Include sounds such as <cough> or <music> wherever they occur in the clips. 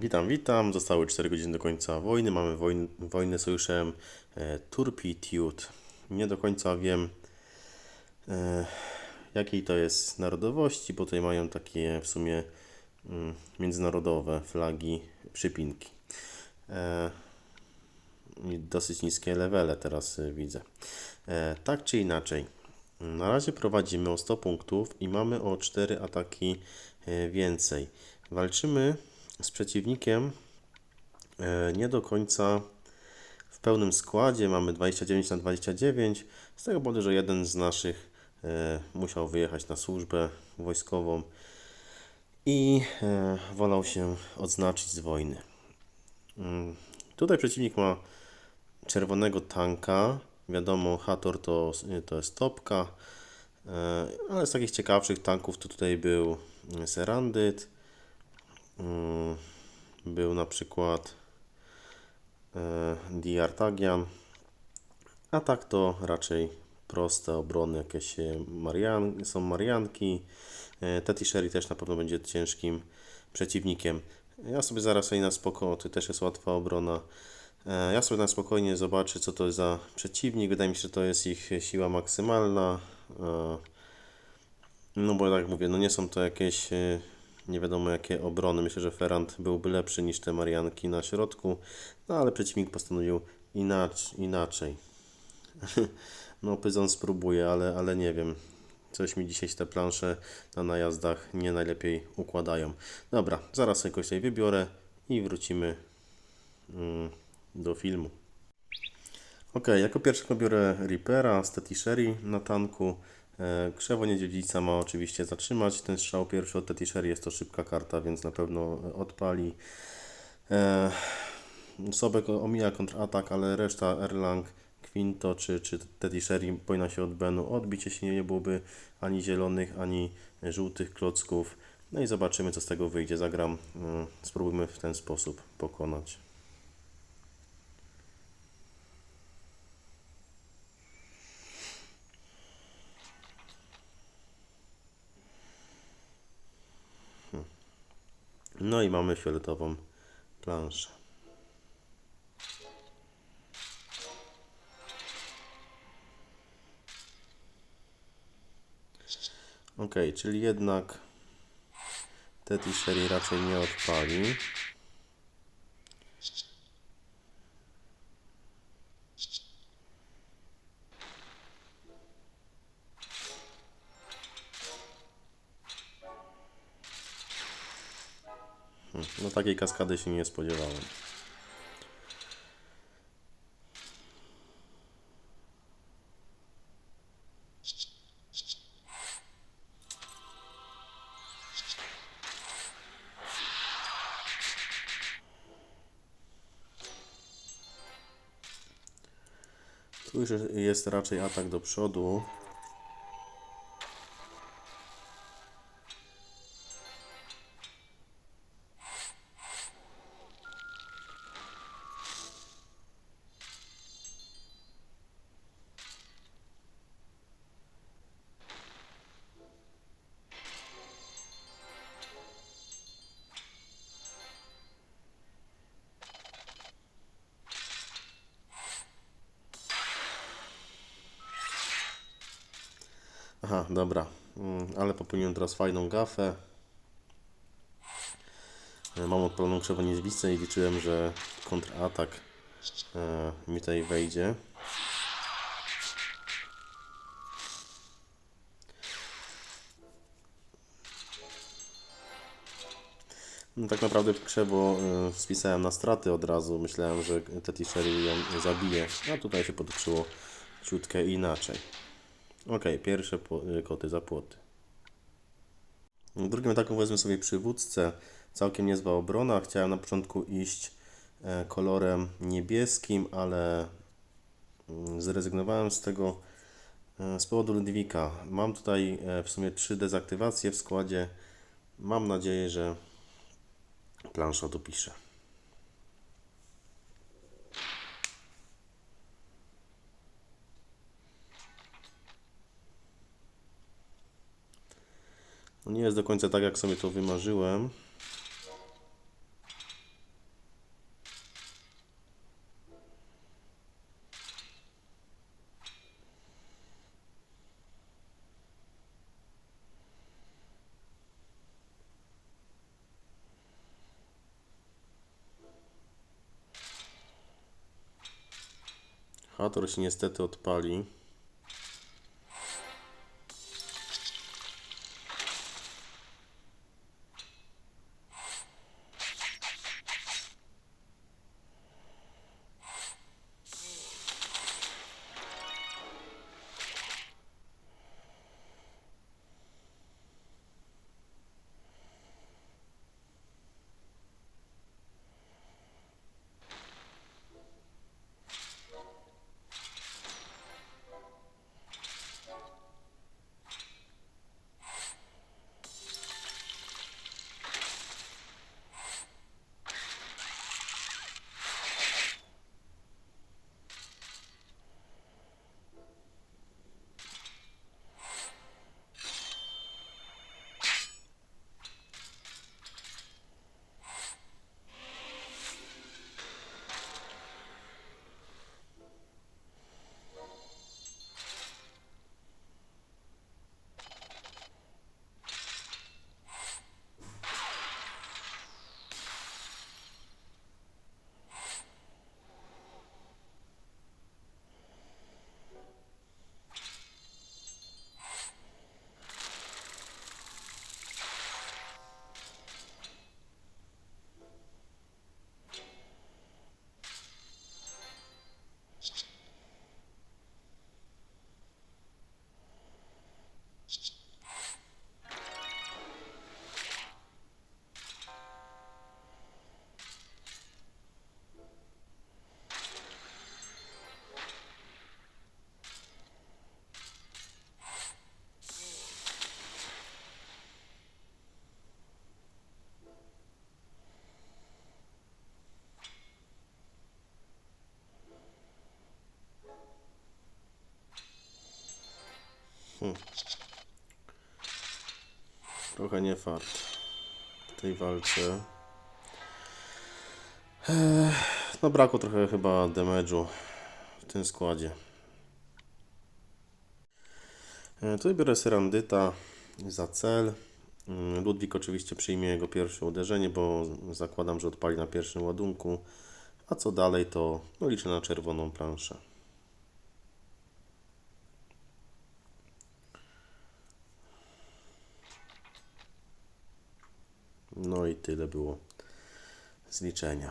Witam, witam. Zostały 4 godziny do końca wojny. Mamy wojn, wojnę z sojuszem e, Turpitude. Nie do końca wiem, e, jakiej to jest narodowości, bo tutaj mają takie w sumie mm, międzynarodowe flagi, przypinki. E, dosyć niskie levele teraz y, widzę. E, tak czy inaczej, na razie prowadzimy o 100 punktów i mamy o 4 ataki e, więcej. Walczymy z przeciwnikiem e, nie do końca w pełnym składzie. Mamy 29 na 29. Z tego powodu, że jeden z naszych e, musiał wyjechać na służbę wojskową i e, wolał się odznaczyć z wojny. Mm, Tutaj przeciwnik ma czerwonego tanka. Wiadomo, Hator to, to jest topka. Ale z takich ciekawszych tanków to tutaj był Serandyt. Mm, Był na przykład e, Diartagian. A tak to raczej proste obrony, jakieś Marian, są Marianki. E, Teti Sherry też na pewno będzie ciężkim przeciwnikiem. Ja sobie zaraz sobie na spoko, to też jest łatwa obrona. E, Ja sobie na spokojnie zobaczę, co to jest za przeciwnik. Wydaje mi się, że to jest ich siła maksymalna. No bo jak mówię, no nie są to jakieś nie wiadomo jakie obrony. Myślę, że Ferrand byłby lepszy niż te Marianki na środku, no ale przeciwnik postanowił inaczej. inaczej. <laughs> No Pyzon spróbuje, ale, ale nie wiem. Coś mi dzisiaj te plansze na najazdach nie najlepiej układają. Dobra, zaraz jakoś tutaj wybiorę i wrócimy mm, do filmu. Ok, jako pierwszego biorę Reapera z Teti Sherry na tanku. E, Krzewo Niedziedzica ma oczywiście zatrzymać ten strzał pierwszy od Teti Sherry. Jest to szybka karta, więc na pewno odpali. E, Sobek omija kontratak, ale reszta Erlang, Quinto czy, czy Teddy Sherry powinna się od Benu odbić, jeśli nie byłoby ani zielonych, ani żółtych klocków. No i zobaczymy, co z tego wyjdzie. Zagram, mm, spróbujmy w ten sposób pokonać. No i mamy fioletową planszę. Ok, czyli jednak Sherry raczej nie odpali. No takiej kaskady się nie spodziewałem. Tu już jest raczej atak do przodu. Dobra. Mm, Ale popełniłem teraz fajną gafę. E, Mam odpaloną krzewą niedźwicę i liczyłem, że kontratak e, mi tutaj wejdzie. No, tak naprawdę krzewo e, spisałem na straty od razu. Myślałem, że Teti Sherry ją zabije, a tutaj się potoczyło ciutkę inaczej. Ok, pierwsze y, koty za płoty. Drugim ataku wezmę sobie przywódcę. Całkiem niezła obrona. Chciałem na początku iść e, kolorem niebieskim, ale mm, zrezygnowałem z tego e, z powodu Ludwika. Mam tutaj e, w sumie trzy dezaktywacje w składzie. Mam nadzieję, że plansza dopisze. No nie jest do końca tak, jak sobie to wymarzyłem. Hator się niestety odpali. Trochę nie fart w tej walce. No brakło trochę chyba damage'u w tym składzie. E, Tutaj biorę Serandyta za cel. Mm, Ludwik oczywiście przyjmie jego pierwsze uderzenie, bo zakładam, że odpali na pierwszym ładunku. A co dalej, to no, liczę na czerwoną planszę. No i tyle było z liczenia.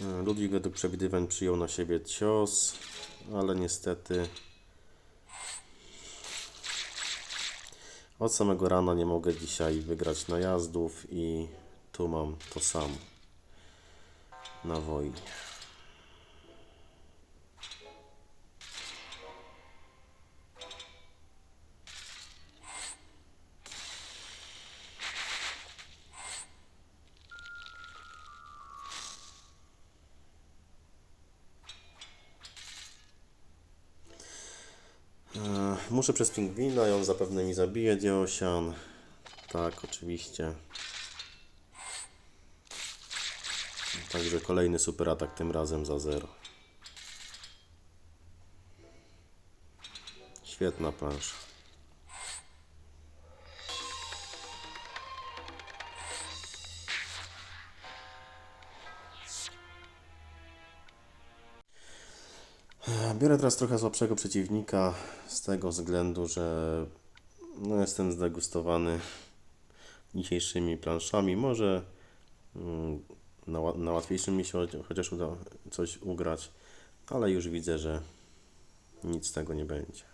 E, Ludwik według przewidywań przyjął na siebie cios, ale niestety od samego rana nie mogę dzisiaj wygrać najazdów i tu mam to samo na wojnie. Muszę przez pingwina on zapewne mi zabije Diosian. Tak, oczywiście. Także kolejny super atak tym razem za 0. Świetna plansza. Biorę teraz trochę słabszego przeciwnika z tego względu, że no, jestem zdegustowany dzisiejszymi planszami. Może mm, na, na łatwiejszym mi się cho- chociaż uda coś ugrać, ale już widzę, że nic z tego nie będzie.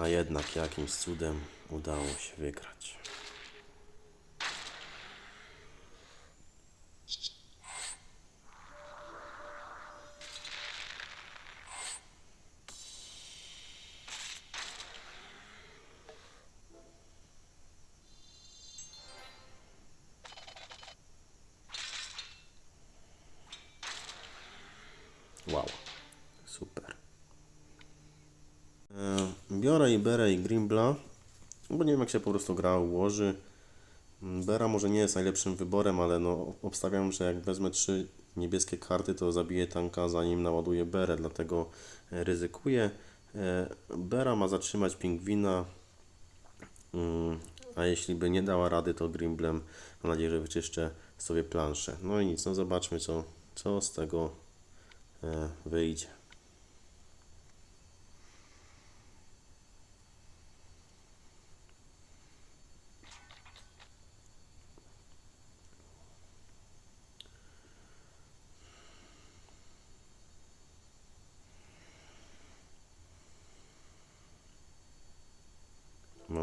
A jednak jakimś cudem udało się wygrać. Wow. Biorę i Berę i Grimbla, bo nie wiem jak się po prostu gra ułoży. Mm, Bera może nie jest najlepszym wyborem, ale no obstawiam, że jak wezmę trzy niebieskie karty, to zabiję tanka zanim naładuję Berę, dlatego e, ryzykuję. E, Bera ma zatrzymać pingwina, mm, a jeśli by nie dała rady, to Grimblem mam nadzieję, że wyczyszczę sobie planszę. No i nic, no zobaczmy co, co z tego e, wyjdzie.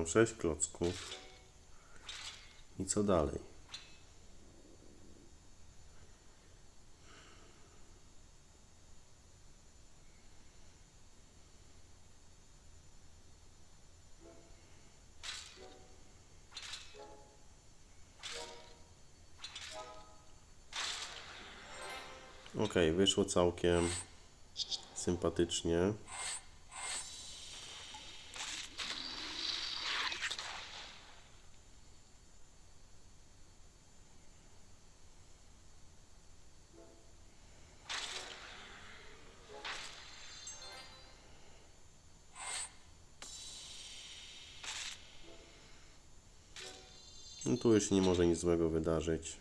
6 klocków. I co dalej? Ok, wyszło całkiem sympatycznie. Już nie może nic złego wydarzyć.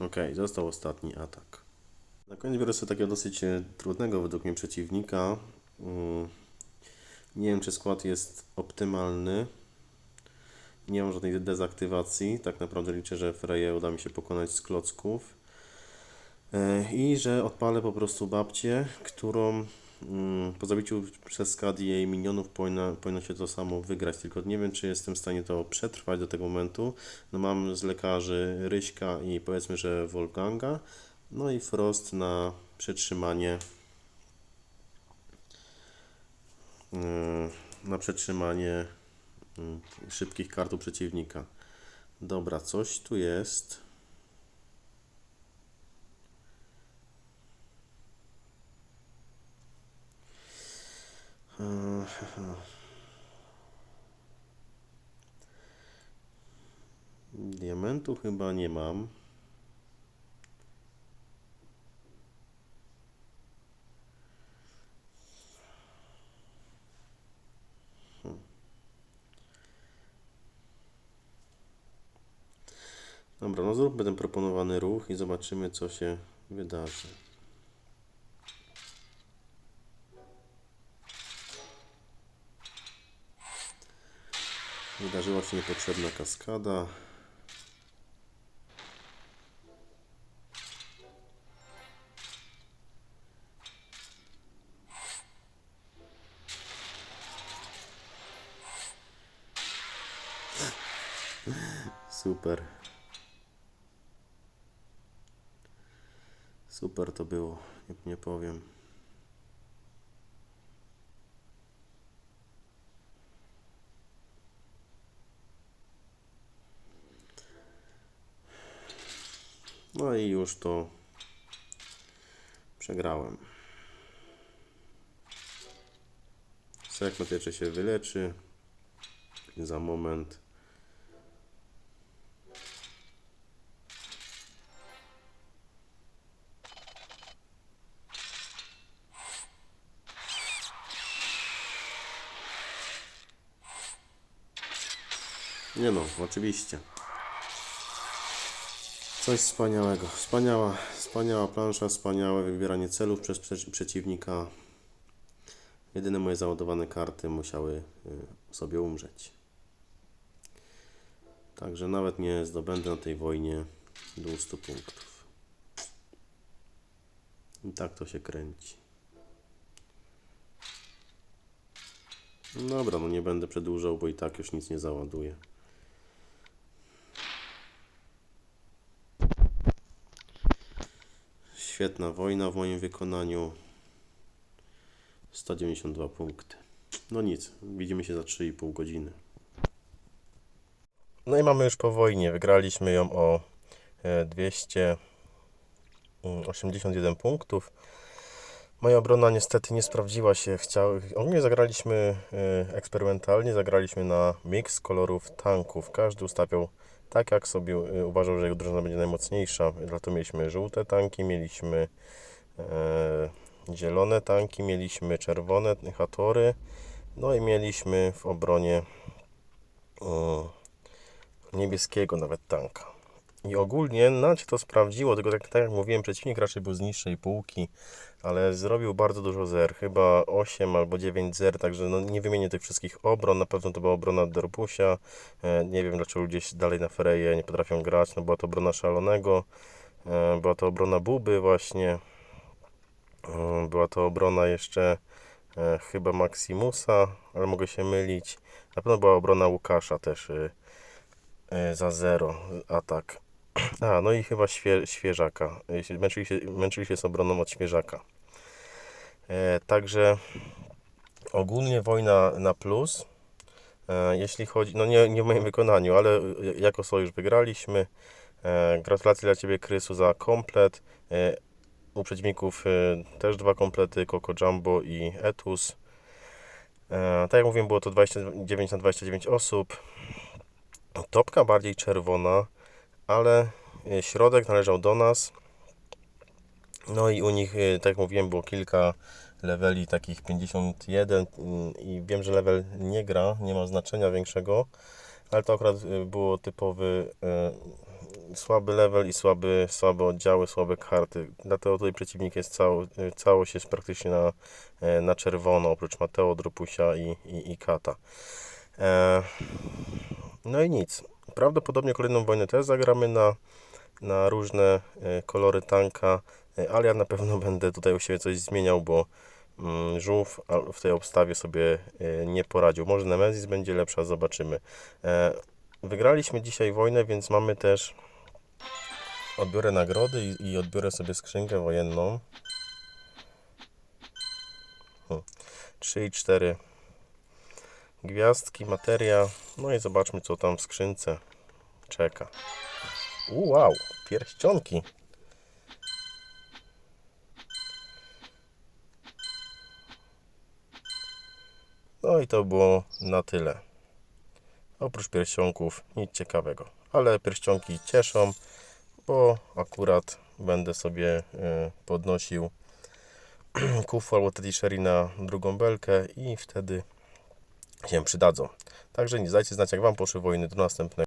Ok, został ostatni atak. Na koniec biorę sobie takiego dosyć e, trudnego według mnie przeciwnika. Mm, Nie wiem, czy skład jest optymalny. Nie mam żadnej dezaktywacji. Tak naprawdę liczę, że Freję uda mi się pokonać z klocków. E, I że odpalę po prostu babcię, którą mm, po zabiciu przez skad jej minionów powinno, powinno się to samo wygrać. Tylko nie wiem, czy jestem w stanie to przetrwać do tego momentu. No mam z lekarzy Ryśka i powiedzmy, że Wolfganga. No i Frost na przetrzymanie yy, na przetrzymanie szybkich kart u przeciwnika. Dobra, coś tu jest. Diamentu chyba nie mam. Dobra, no zróbmy ten proponowany ruch i zobaczymy, co się wydarzy. Wydarzyła się niepotrzebna kaskada. Super. Super to było, nie, nie powiem. No i już to przegrałem. Sekmet jeszcze się wyleczy. Za moment. Nie no, oczywiście. Coś wspaniałego. Wspaniała, wspaniała plansza, wspaniałe wybieranie celów przez prze- przeciwnika. Jedyne moje załadowane karty musiały y, sobie umrzeć. Także nawet nie zdobędę na tej wojnie 200 punktów. I tak to się kręci. Dobra, no nie będę przedłużał, bo i tak już nic nie załaduję. Świetna wojna w moim wykonaniu. 192 punkty. No nic, widzimy się za 3,5 godziny. No i mamy już po wojnie. Wygraliśmy ją o e, 281 punktów. Moja obrona niestety nie sprawdziła się. Chciał... Ogólnie zagraliśmy e, eksperymentalnie, zagraliśmy na miks kolorów tanków. Każdy ustawiał tak, jak sobie e, uważał, że jego drużyna będzie najmocniejsza. Dlatego mieliśmy żółte tanki, mieliśmy e, zielone tanki, mieliśmy czerwone hatory, no i mieliśmy w obronie e, niebieskiego nawet tanka. I ogólnie nam to sprawdziło, tylko tak, tak jak mówiłem, przeciwnik raczej był z niższej półki, ale zrobił bardzo dużo zer, chyba 8 albo 9 zer, także no nie wymienię tych wszystkich obron, na pewno to była obrona Dorpusia, e, nie wiem dlaczego ludzie dalej na Fereje nie potrafią grać, no była to obrona Szalonego, e, była to obrona Buby właśnie, e, była to obrona jeszcze chyba Maximusa, ale mogę się mylić, na pewno była obrona Łukasza też za 0 atak. A, no i chyba świe, świeżaka. Jeśli Męczyli się, męczyli się z obroną od świeżaka. E, także ogólnie wojna na plus. E, jeśli chodzi, no nie, nie w moim wykonaniu, ale jako sojusz wygraliśmy. E, gratulacje dla Ciebie, Krysu, za komplet. E, u przeciwników e, też dwa komplety, Coco Jumbo i Etus. E, tak jak mówiłem, było to 29 na 29 osób. Topka bardziej czerwona, ale e, środek należał do nas. No i u nich, e, tak jak mówiłem, było kilka leveli takich 51 mm, i wiem, że level nie gra, nie ma znaczenia większego, ale to akurat e, było typowy e, słaby level i słaby, słabe oddziały, słabe karty. Dlatego tutaj przeciwnik jest cało, e, całość jest praktycznie na, e, na czerwono, oprócz Mateo, Drupusia i, i, i Kata. E, no i nic. Prawdopodobnie kolejną wojnę też zagramy na, na różne e, kolory tanka, e, ale ja na pewno <laughs> będę tutaj u siebie coś zmieniał, bo mm, żółw w tej obstawie sobie e, nie poradził. Może Nemesis będzie lepsza, zobaczymy. Wygraliśmy dzisiaj wojnę, więc mamy też odbiorę nagrody i, odbiorę sobie skrzynkę wojenną. Hmm. 3 i 4 gwiazdki, materia. No i zobaczmy, co tam w skrzynce czeka. U, wow, pierścionki. No i to było na tyle. Oprócz pierścionków nic ciekawego. Ale pierścionki cieszą, bo akurat będę sobie e, podnosił kufu albo Teddy Sherry na drugą belkę i wtedy się przydadzą. Także nie dajcie znać jak Wam poszły wojny. Do następnego.